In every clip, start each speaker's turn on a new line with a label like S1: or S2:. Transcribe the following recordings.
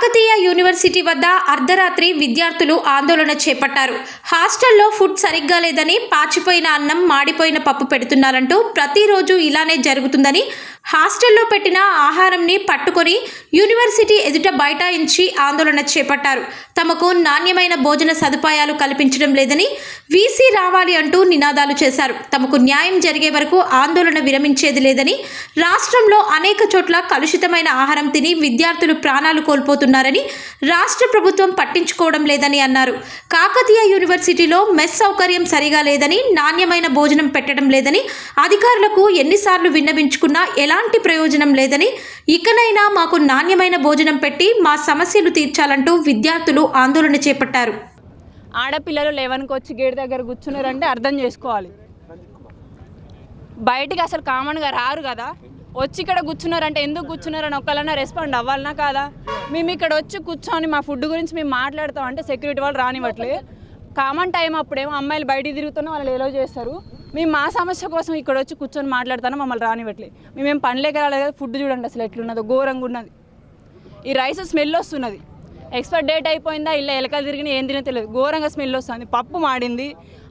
S1: Kakatiya university వద్ద అర్ధరాత్రి విద్యార్థులు ఆందోళన చేపట్టారు. హాస్టల్లో ఫుడ్ సరిగ్గా లేదని పాచిపోయిన అన్నం మాడిపోయిన పప్పు పెడుతున్నారంటూ ప్రతిరోజు ఇలానే జరుగుతుందని హాస్టల్లో పెట్టిన ఆహారంని పట్టుకొని యూనివర్సిటీ ఎదుట బైఠాయించి ఆందోళన చేపట్టారు. తమకు నాణ్యమైన భోజన సదుపాయాలు కల్పించడం లేదని వీసీ రావాలి అంటూ నినాదాలు చేశారు. తమకు న్యాయం జరిగే వరకు ఆందోళన విరమించేది లేదని రాష్ట్రంలో అనేక చోట్ల కలుషితమైన ఆహారం తిని విద్యార్థులు ప్రాణాలు కోల్పోతున్నారని రాష్ట్ర ప్రభుత్వం పట్టించుకోవడం లేదని అన్నారు. కాకతీయ యూనివర్సిటీలో మెస్ సౌకర్యం సరిగా లేదని నాణ్యమైన భోజనం పెట్టడం లేదని అధికారులకు ఎన్నిసార్లు విన్నవించుకున్నా ఎలా ఎలాంటి ప్రయోజనం లేదని ఇకనైనా మాకు నాణ్యమైన భోజనం పెట్టి మా సమస్యలు తీర్చాలంటూ విద్యార్థులు ఆందోళన చేపట్టారు.
S2: ఆడపిల్లలు లెవెన్కి వచ్చి గేట్ దగ్గర కూర్చున్నారంటే అర్థం చేసుకోవాలి. బయటికి అసలు కామన్గా రారు కదా. వచ్చి ఇక్కడ కూర్చున్నారంటే ఎందుకు కూర్చున్నారని ఒకళ్ళన్నా రెస్పాండ్ అవ్వాలనా కాదా? మేము ఇక్కడ వచ్చి కూర్చొని మా ఫుడ్ గురించి మేము మాట్లాడతాం అంటే సెక్యూరిటీ వాళ్ళు రానివ్వట్లే. కామన్ టైం అప్పుడేమో అమ్మాయిలు బయటికి తిరుగుతున్నా వాళ్ళు ఎలా చేస్తారు. మేము మా సమస్య కోసం ఇక్కడ వచ్చి కూర్చొని మాట్లాడతాను మమ్మల్ని రానివ్వట్లేదు. మేమేం పనిలేక రాలేదు కదా ఫుడ్ చూడండి అసలు ఎట్లున్నదో ఘోరంగా ఉన్నది. ఈ రైస్ స్మెల్ వస్తున్నది. ఎక్స్పైర్ డేట్ అయిపోయిందా ఇలా ఎలకలు తిరిగిన ఏం తినో తెలియదు. ఘోరంగా స్మెల్ వస్తుంది. పప్పు మాడింది.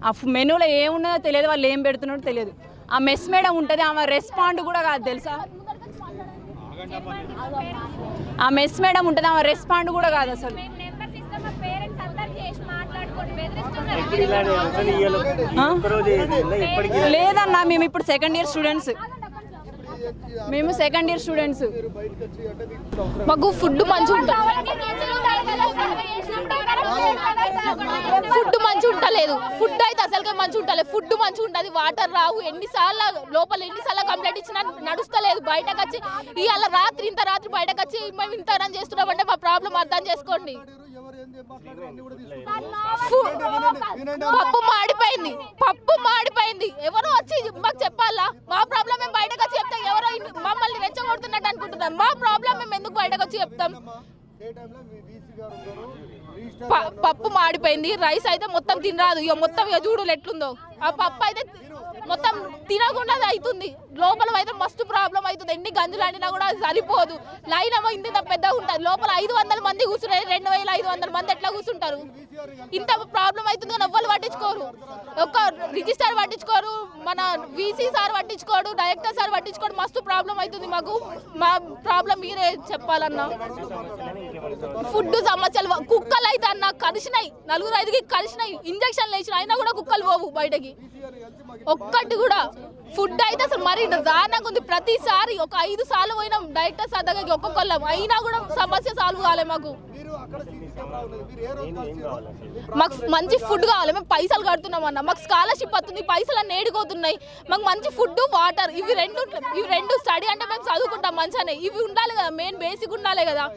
S2: ఆ మెనూలో ఏమున్నదో తెలియదు వాళ్ళు ఏం పెడుతున్నారో తెలియదు. ఆ మెస్ మేడం ఉంటుంది ఆమె రెస్పాండ్ కూడా కాదు తెలుసా? ఆ మెస్ మేడం ఉంటుంది ఆమె రెస్పాండ్ కూడా కాదు అసలు. లేదన్నా మేము ఇప్పుడు సెకండ్ ఇయర్ స్టూడెంట్స్ మేము సెకండ్ ఇయర్ స్టూడెంట్స్
S3: మాకు ఫుడ్ మంచిగా ఫుడ్ మంచిగా ఉంటలేదు. ఫుడ్ అయితే అసలు మంచిగా ఉంటలేదు. ఫుడ్ మంచిగా ఉంటుంది. వాటర్ రావు. ఎన్నిసార్లు లోపల ఎన్నిసార్లు కంప్లైంట్ ఇచ్చినా నడుస్తలేదు. బయటకు వచ్చి ఇవాళ రాత్రి ఇంత రాత్రి బయటకు వచ్చి మేము ఇంత రన్ చేస్తున్నామంటే మా ప్రాబ్లం అర్థం చేసుకోండి. పప్పు మాడిపోయింది. పప్పు మాడిపోయింది. ఎవరో వచ్చి మాకు చెప్పాలా? మా ప్రాబ్లం మేము బయటకు వచ్చి చెప్తాం. ఎవరో మమ్మల్ని రెచ్చగొడుతున్నట్టు అనుకుంటున్నాం మా ప్రాబ్లం మేము ఎందుకు బయటకు వచ్చి చెప్తాం? ప- పప్పు మాడిపోయింది. రైస్ అయితే మొత్తం తినరాదు. ఇక మొత్తం ఇక చూడు ఎట్లుందో. ఆ పప్పు అయితే మొత్తం తినకుండా అవుతుంది. లోపల అయితే మస్తు ప్రాబ్లం అవుతుంది. ఎన్ని గంజులు అండినా కూడా అది సరిపోదు. లైన్ ఏమో ఇంత ఇంత పెద్దగా ఉంటుంది. లోపల ఐదు వందల మంది కూర్చున్నారు రెండు వేల ఐదు వందల మంది ఎట్లా కూర్చుంటారు? ఇంత ప్రాబ్లం అవుతుంది కానీ ఎవ్వరు పట్టించుకోరు. ఒక్క రిజిస్టర్ పట్టించుకోరు. మన వీసీ సార్ పట్టించుకోడు. డైరెక్టర్ సార్ పట్టించుకోడు. మస్తు ప్రాబ్లం అవుతుంది మాకు. మా ప్రాబ్లం మీరే చెప్పాలన్నా. ఫుడ్ సమస్యలు కుక్కలు అయితే అన్న కలిసినాయి నలుగురు ఐదుకి కలిసినాయి ఇంజక్షన్లు వేసిన అయినా కూడా కుక్కలు పోవు బయటకి. ఒక్కటి కూడా ఫుడ్ అయితే అసలు మరీ దారుణంగా ఉంది. ప్రతిసారి ఒక ఐదు సార్లు పోయినాం. డైరెక్టర్ సార్ దగ్గరికి ఒక్కొక్కళ్ళం. అయినా కూడా సమస్య సాల్వ్ కాలే మాకు. మాకు మంచి ఫుడ్ కావాలి. మేము పైసలు కడుతున్నాం అన్న. మాకు స్కాలర్షిప్ వస్తుంది. పైసలు అన్నీ ఏడిపోతున్నాయి. మాకు మంచి ఫుడ్ వాటర్ ఇవి రెండు ఇవి రెండు స్టడీ అంటే మేము చదువుకుంటాం మంచిగానే. ఇవి ఉండాలి కదా. మెయిన్ బేసిక్ ఉండాలి కదా.